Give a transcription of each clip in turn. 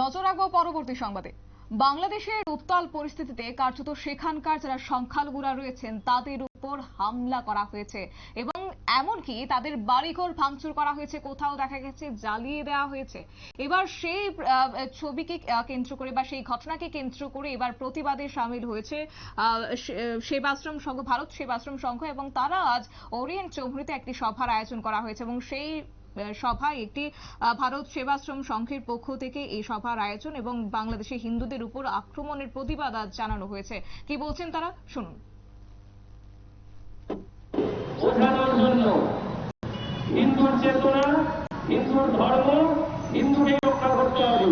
নজর রাখব পরবর্তী সংবাদে। বাংলাদেশের উত্তাল পরিস্থিতিতে কার্যত সেখানকার যারা সংখ্যালঘুরা রয়েছেন, তাদের উপর হামলা করা হয়েছে এবং এমনকি তাদের বাড়িঘর ভাঙচুর করা হয়েছে, কোথাও দেখা গেছে জ্বালিয়ে দেওয়া হয়েছে। এবার সেই ছবিকে কেন্দ্র করে বা সেই ঘটনাকে কেন্দ্র করে এবার প্রতিবাদে সামিল হয়েছে সেবাশ্রম সংঘ, ভারত সেবাশ্রম সংঘ এবং তারা আজ ওরিয়েন্ট চৌধুরীতে একটি সভার আয়োজন করা হয়েছে এবং সেই সভায় একটি ভারত সেবাশ্রম সংঘের পক্ষ থেকে এই সভার আয়োজন এবং বাংলাদেশে হিন্দুদের উপর আক্রমণের প্রতিবাদ আজ জানানো হয়েছে। কি বলছেন তারা? শুনুন। বোঝানোর জন্য হিন্দুর চেতনা, হিন্দুর ধর্ম, হিন্দুকেই রক্ষা করতে হবে।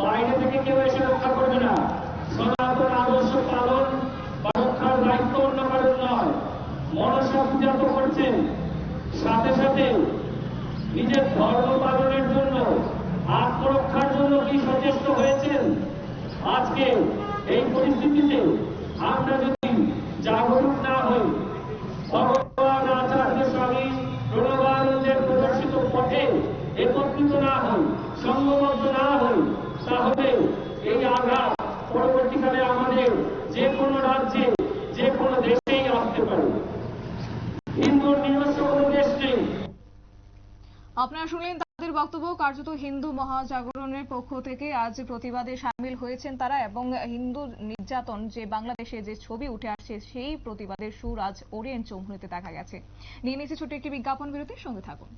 বাইরে থেকে কেউ এসে রক্ষা করবে না। নিজের ধর্ম পালনের জন্য আত্মরক্ষার জন্য কি সচেষ্ট হয়েছেন? আজকে এই পরিস্থিতিতে আমরা যদি জাগরুক না হই, ভগবান আচার্য স্বামী প্রণবানন্দের প্রদর্শিত পথে একত্রিত না হই, সঙ্গবদ্ধ না হই, তাহলে এই আঘাত পরবর্তীকালে আমাদের আপনারা শুনলেন তাদের বক্তব্য, কার্যত হিন্দু মহাজাগরণের পক্ষ থেকে আজ প্রতিবাদে সামিল হয়েছেন তারা এবং হিন্দু নির্যাতন যে বাংলাদেশে যে ছবি উঠে আসছে, সেই প্রতিবাদের সুর আজ ওরিয়েন্ট চৌমুহনীতে দেখা গেছে। নিয়ে নিচ্ছে ছোট একটি বিজ্ঞাপন বিরতির সঙ্গে থাকুন।